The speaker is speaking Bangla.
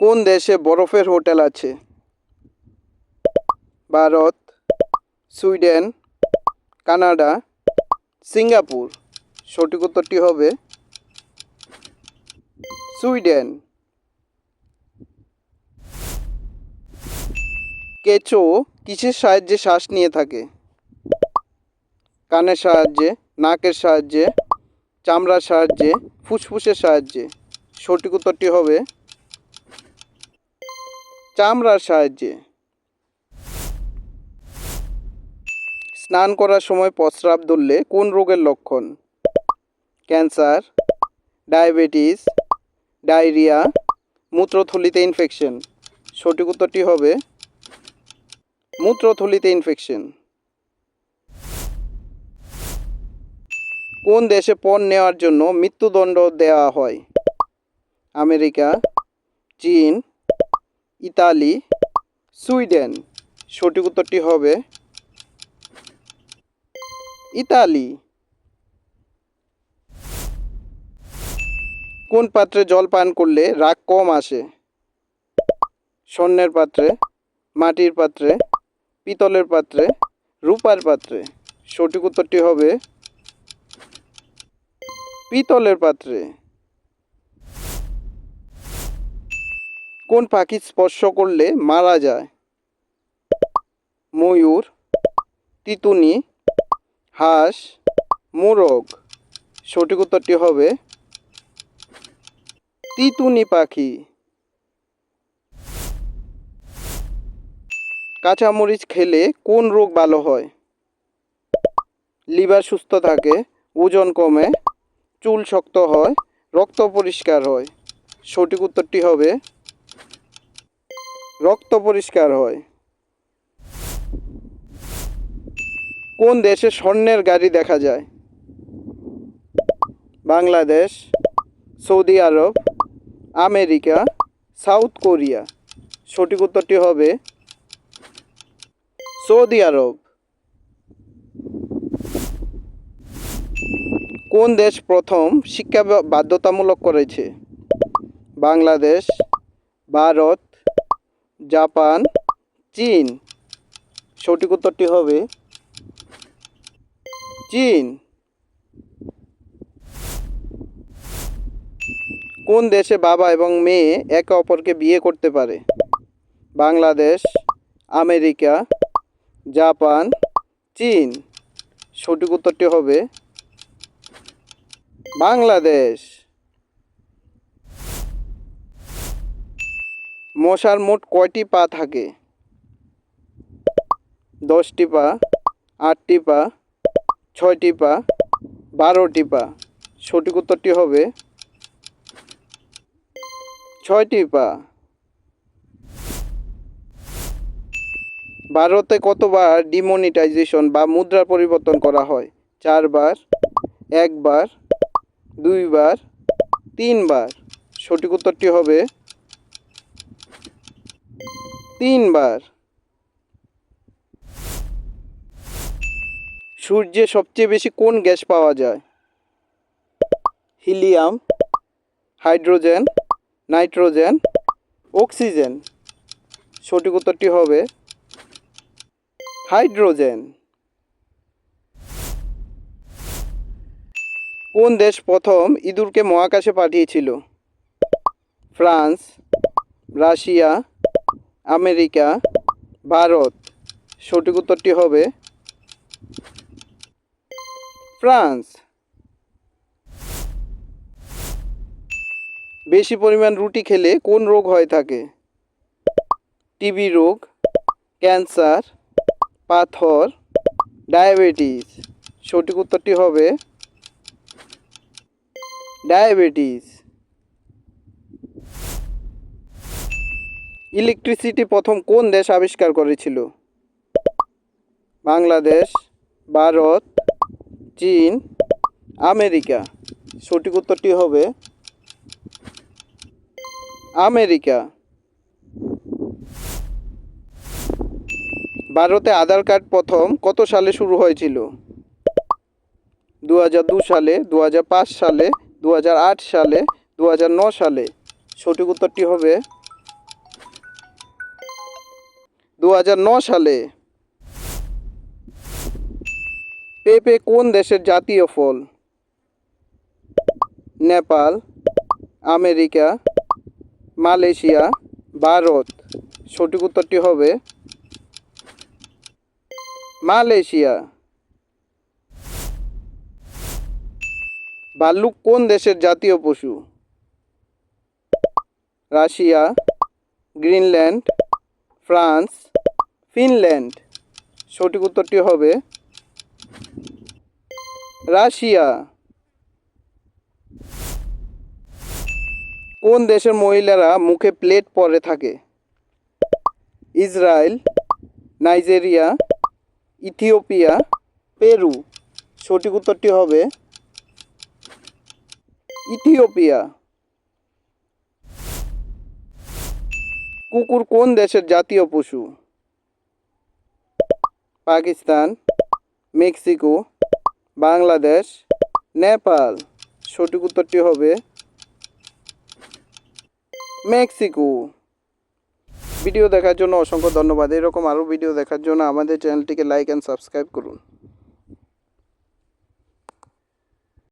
কোন দেশে বরফের হোটেল আছে? Bharat, Sweden, Canada, Singapore. সঠিক উত্তরটি হবে সুইডেন। কেঁচো কিসের সাহায্যে শ্বাস নিয়ে থাকে? কানের সাহায্যে, নাকের সাহায্যে, চামড়ার সাহায্যে, ফুসফুসের সাহায্যে। সঠিক উত্তরটি হবে চামড়ার সাহায্যে। স্নান করার সময় প্রস্রাব ধরলে কোন রোগের লক্ষণ? ক্যান্সার, ডায়াবেটিস, ডায়রিয়া, মূত্রথলিতে ইনফেকশন। সঠিক উত্তরটি হবে মূত্রথলিতে ইনফেকশন। কোন দেশে পণ নেওয়ার জন্য মৃত্যুদণ্ড দেওয়া হয়? আমেরিকা, চীন ইতালি, সুইডেন। সঠিক উত্তরটি হবে ইতালি। কোন পাত্রে জল পান করলে রাগ কম আসে? স্বর্ণের পাত্রে, মাটির পাত্রে, পিতলের পাত্রে, রূপার পাত্রে। সঠিক উত্তরটি হবে পিতলের পাত্রে। কোন পাখি স্পর্শ করলে মারা যায়? ময়ূর, তিতুনি, হাঁস, মোরগ। সঠিক উত্তরটি হবে তিতুনি পাখি। কাঁচামরিচ খেলে কোন রোগ ভালো হয়? লিভার সুস্থ থাকে, ওজন কমে, চুল শক্ত হয়, রক্ত পরিষ্কার হয়। সঠিক উত্তরটি হবে রক্ত পরিষ্কার হয়। কোন দেশে স্বর্ণের গাড়ি দেখা যায়? Bangladesh, Saudi Arab, America, South Korea. সঠিক উত্তরটি হবে সৌদি আরব। কোন দেশ প্রথম শিক্ষা বাধ্যতামূলক করেছে? বাংলাদেশ, ভারত জাপান, চীন। সঠিক উত্তরটি হবে চীন। কোন দেশে বাবা এবং মেয়ে একে অপরকে বিয়ে করতে পারে? বাংলাদেশ, আমেরিকা, জাপান, চীন। সঠিক উত্তরটি হবে বাংলাদেশ। মশার মোট কয়টি পা থাকে? দশটি পা, আটটি পা, ছয়টি পা, বারোটি পা। সঠিক উত্তরটি হবে ছয়টি পা। ভারতে কতবার ডিমনিটাইজেশন বা মুদ্রা পরিবর্তন করা হয়? চারবার, একবার, দুইবার, তিনবার। সঠিক উত্তরটি হবে তিনবার। সূর্যে সবচেয়ে বেশি কোন গ্যাস পাওয়া যায়? Helium, hydrogen, nitrogen, oxygen. সঠিক উত্তরটি হবে হাইড্রোজেন। কোন দেশ প্রথম ইঁদুরকে মহাকাশে পাঠিয়েছিল? France, Russia America, Bharat. সঠিক উত্তরটি হবে ফ্রান্স। বেশি পরিমাণ রুটি খেলে কোন রোগ হয়ে থাকে? টিবি রোগ, ক্যান্সার, পাথর, ডায়াবেটিস। সঠিক উত্তরটি হবে ডায়াবেটিস। ইলেকট্রিসিটি প্রথম কোন দেশ আবিষ্কার করেছিল? বাংলাদেশ, ভারত, চীন, আমেরিকা। সঠিক উত্তরটি হবে আমেরিকা। ভারতে আধার কার্ড প্রথম কত সালে শুরু হয়েছিল? দু হাজার দু সালে দু হাজার পাঁচ সালে দু সালে সালে। সঠিক উত্তরটি হবে দু সালে। পেঁপে কোন দেশের জাতীয় ফল? Nepal, America, Malaysia, Bharat. সঠিক উত্তরটি হবে মালয়েশিয়া। ভাল্লুক কোন দেশের জাতীয় পশু? Russia, Greenland, France Finland. সঠিক উত্তরটি হবে রাশিয়া। কোন দেশের মহিলারা মুখে প্লেট পরে থাকে? Israel, Nigeria, Ethiopia, Peru. সঠিক উত্তরটি হবে ইথিওপিয়া। কুকুর কোন দেশের জাতীয় পশু? পাকিস্তান, মেক্সিকো, বাংলাদেশ, নেপাল। সঠিক উত্তরটি হবে মেক্সিকো। ভিডিও দেখার জন্য অসংখ্য ধন্যবাদ। এরকম আরও ভিডিও দেখার জন্য আমাদের চ্যানেলটিকে লাইক অ্যান্ড সাবস্ক্রাইব করুন।